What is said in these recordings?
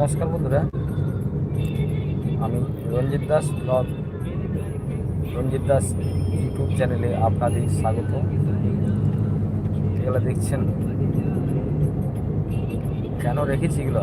নমস্কার বন্ধুরা। আমি রঞ্জিত দাস ব্লগ, রঞ্জিত দাস ইউটিউব চ্যানেলে আপনাদের স্বাগত। এগুলো দেখছেন? কেন রেখেছি এগুলো?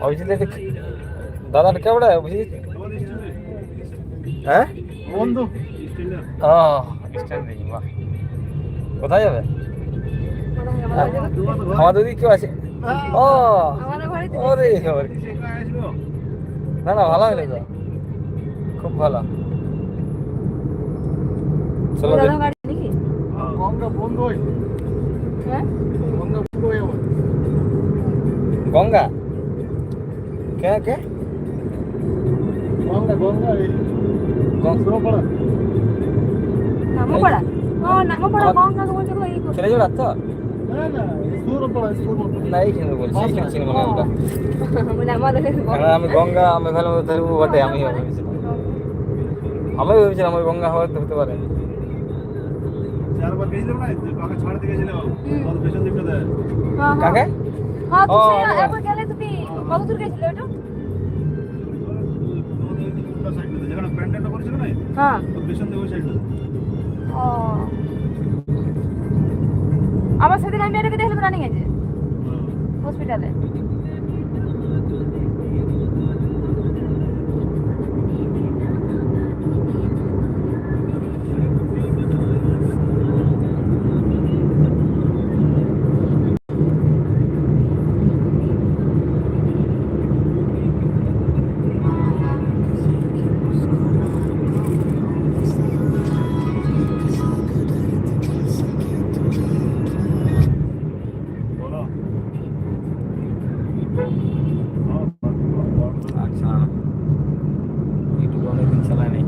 অভিজিৎ এটা কি- দাদাটা কেমন অভিজিৎ হ্যাঁ বন্ধু। ও স্ট্যান্ডিং বাহ কোথায় যাবে আমার দিদি কেউ আছে ও ওরে। না না ভালো হলো তো। খুব ভালো। চলো গঙ্গা হ্যাঁ গঙ্গা কে কে? গঙ্গা গঙ্গা এই গং- ও নামপড়া গঙ্গা বলছো তো এই ছেলে জোড়া তো? আমি গঙ্গা আমি ভালো বটে আমি ভেবেছিলাম আমি ভেবেছিলাম ওই গঙ্গা হয়তো হতে পারে কাকে? হ্যাঁ ও, সেদিন আমি একবার দেখলাম রানিং কত দূর গেছিলে ওটা উল্টা সাইডে যেখানে প্যান্ডেলটা করেছিল না হ্যাঁ তো পেছন দিয়ে ওই সাইডে ও আবার সেদিন আমি এটাকে দেখলাম রানিং আছে হসপিটালে বলো আচ্ছা ইউটিউব অনেকদিন চালায় নাই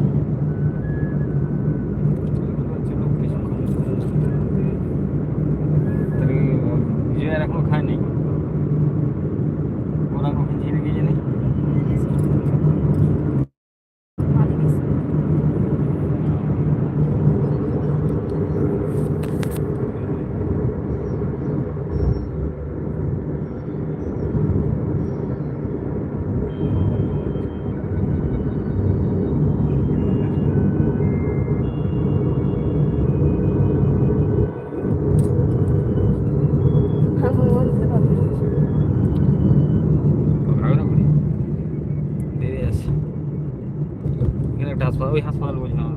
তাহলে বিজয়ের এখনও খায়নি ওরা কখন ঝিরে গিয়ে জানি ভালো না করি দেরি আছে এখানে একটা হাসপাতাল ওই হাসপাতাল বলছিলাম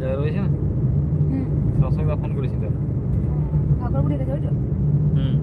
জায়গা রয়েছে? না সবসময় ফোন করেছিল ঠাকুরপুরি গেছে ওইটা হুম।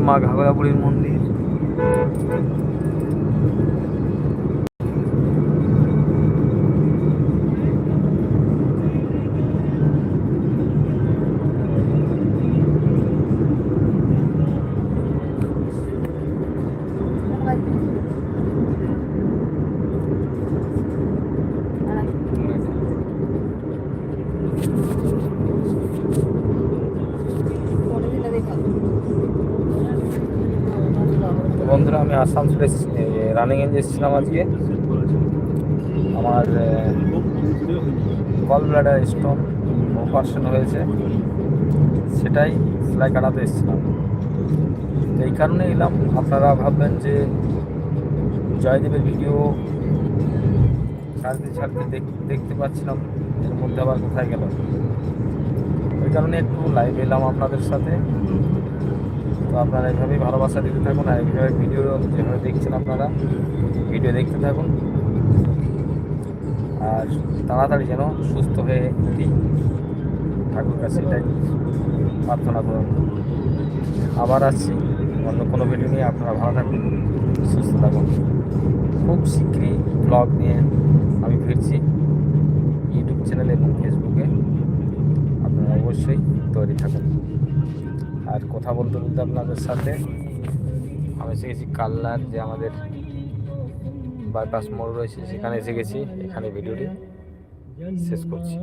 রয়েছে মা ঘাগরাপুরীর মন্দির তো বন্ধুরা আমি আসানসোলে রানিং এঞ্জে এসেছিলাম আজকে। আমার গল ব্লাডার স্টোন অপারেশন হয়েছে। সেটাই সেলাই কাটাতে এসেছিলাম। এই কারণে এলাম। আপনারা ভাববেন যে জয়দেবের ভিডিও ছাড়তে ছাড়তে দেখতে পাচ্ছিলাম, এর মধ্যে আবার কোথায় গেল? ওই কারণে একটু লাইভ এলাম আপনাদের সাথে। তো আপনারা এইভাবেই ভালোবাসা দিতে থাকুন আর এইভাবে ভিডিও যেভাবে দেখছেন আপনারা ভিডিও দেখতে থাকুন। আর তাড়াতাড়ি যেন সুস্থ হয়ে উঠি। ঠাকুর কাছে এটাই প্রার্থনা করুন আবার আসছি, অন্য কোনো ভিডিও নিয়ে। আপনারা ভালো থাকুন, সুস্থ থাকুন। খুব শীঘ্রই ব্লগ নিয়ে আমি ফিরছি ইউটিউব চ্যানেল এবং ফেসবুকে আপনারা অবশ্যই তৈরি থাকুন। আর কথা বলতে বলতে আপনাদের সাথে। আমি এসে গেছি কাল্লার যে আমাদের বাইপাস মোড় রয়েছে, সেখানে এসে গেছি। এখানে ভিডিওটি শেষ করছি।